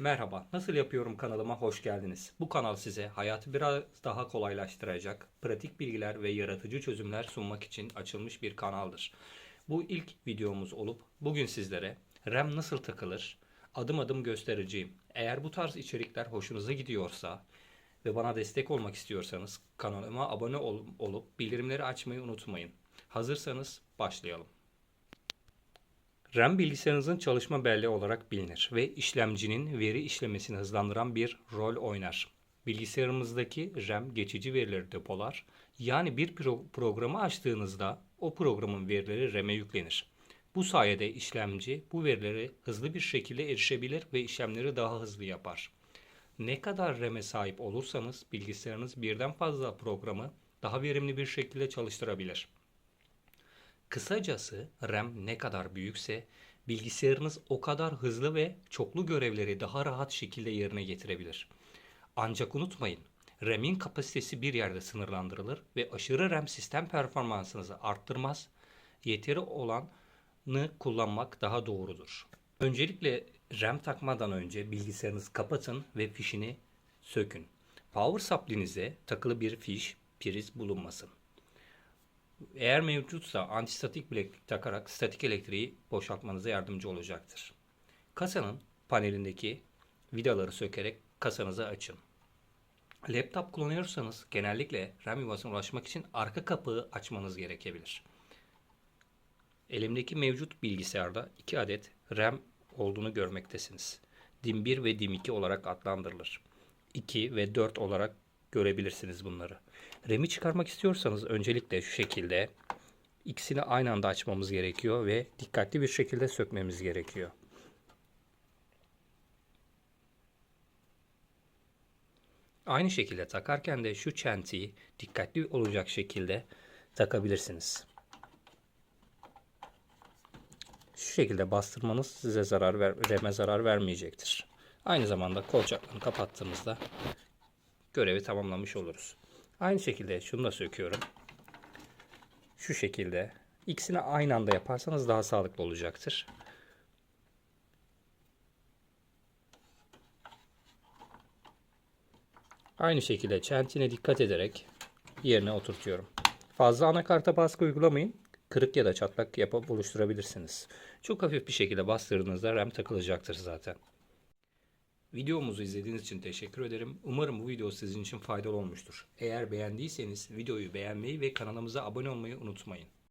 Merhaba, Nasıl Yapıyorum kanalıma hoş geldiniz. Bu kanal size hayatı biraz daha kolaylaştıracak, pratik bilgiler ve yaratıcı çözümler sunmak için açılmış bir kanaldır. Bu ilk videomuz olup bugün sizlere RAM nasıl takılır adım adım göstereceğim. Eğer bu tarz içerikler hoşunuza gidiyorsa ve bana destek olmak istiyorsanız kanalıma abone ol- olup bildirimleri açmayı unutmayın. Hazırsanız başlayalım. RAM bilgisayarınızın çalışma belleği olarak bilinir ve işlemcinin veri işlemesini hızlandıran bir rol oynar. Bilgisayarımızdaki RAM geçici verileri depolar. Yani bir pro- programı açtığınızda o programın verileri RAM'e yüklenir. Bu sayede işlemci bu verileri hızlı bir şekilde erişebilir ve işlemleri daha hızlı yapar. Ne kadar RAM'e sahip olursanız bilgisayarınız birden fazla programı daha verimli bir şekilde çalıştırabilir. Kısacası RAM ne kadar büyükse bilgisayarınız o kadar hızlı ve çoklu görevleri daha rahat şekilde yerine getirebilir. Ancak unutmayın, RAM'in kapasitesi bir yerde sınırlandırılır ve aşırı RAM sistem performansınızı arttırmaz. Yeteri olanı kullanmak daha doğrudur. Öncelikle RAM takmadan önce bilgisayarınızı kapatın ve fişini sökün. Power supply'nize takılı bir fiş, priz bulunmasın. Eğer mevcutsa antistatik bileklik takarak statik elektriği boşaltmanıza yardımcı olacaktır. Kasanın panelindeki vidaları sökerek kasanızı açın. Laptop kullanıyorsanız genellikle RAM yuvasına ulaşmak için arka kapağı açmanız gerekebilir. Elimdeki mevcut bilgisayarda 2 adet RAM olduğunu görmektesiniz. DIM 1 ve DIM 2 olarak adlandırılır. 2 ve 4 olarak görebilirsiniz bunları. RAM'i çıkarmak istiyorsanız öncelikle şu şekilde ikisini aynı anda açmamız gerekiyor ve dikkatli bir şekilde sökmemiz gerekiyor. Aynı şekilde takarken de şu çentiyi dikkatli olacak şekilde takabilirsiniz. Şu şekilde bastırmanız size zarar ver, RAM'e zarar vermeyecektir. Aynı zamanda kolçaklarını kapattığımızda görevi tamamlamış oluruz. Aynı şekilde şunu da söküyorum. Şu şekilde. İkisini aynı anda yaparsanız daha sağlıklı olacaktır. Aynı şekilde çentine dikkat ederek yerine oturtuyorum. Fazla anakarta baskı uygulamayın. Kırık ya da çatlak yapıp oluşturabilirsiniz. Çok hafif bir şekilde bastırdığınızda RAM takılacaktır zaten. Videomuzu izlediğiniz için teşekkür ederim. Umarım bu video sizin için faydalı olmuştur. Eğer beğendiyseniz videoyu beğenmeyi ve kanalımıza abone olmayı unutmayın.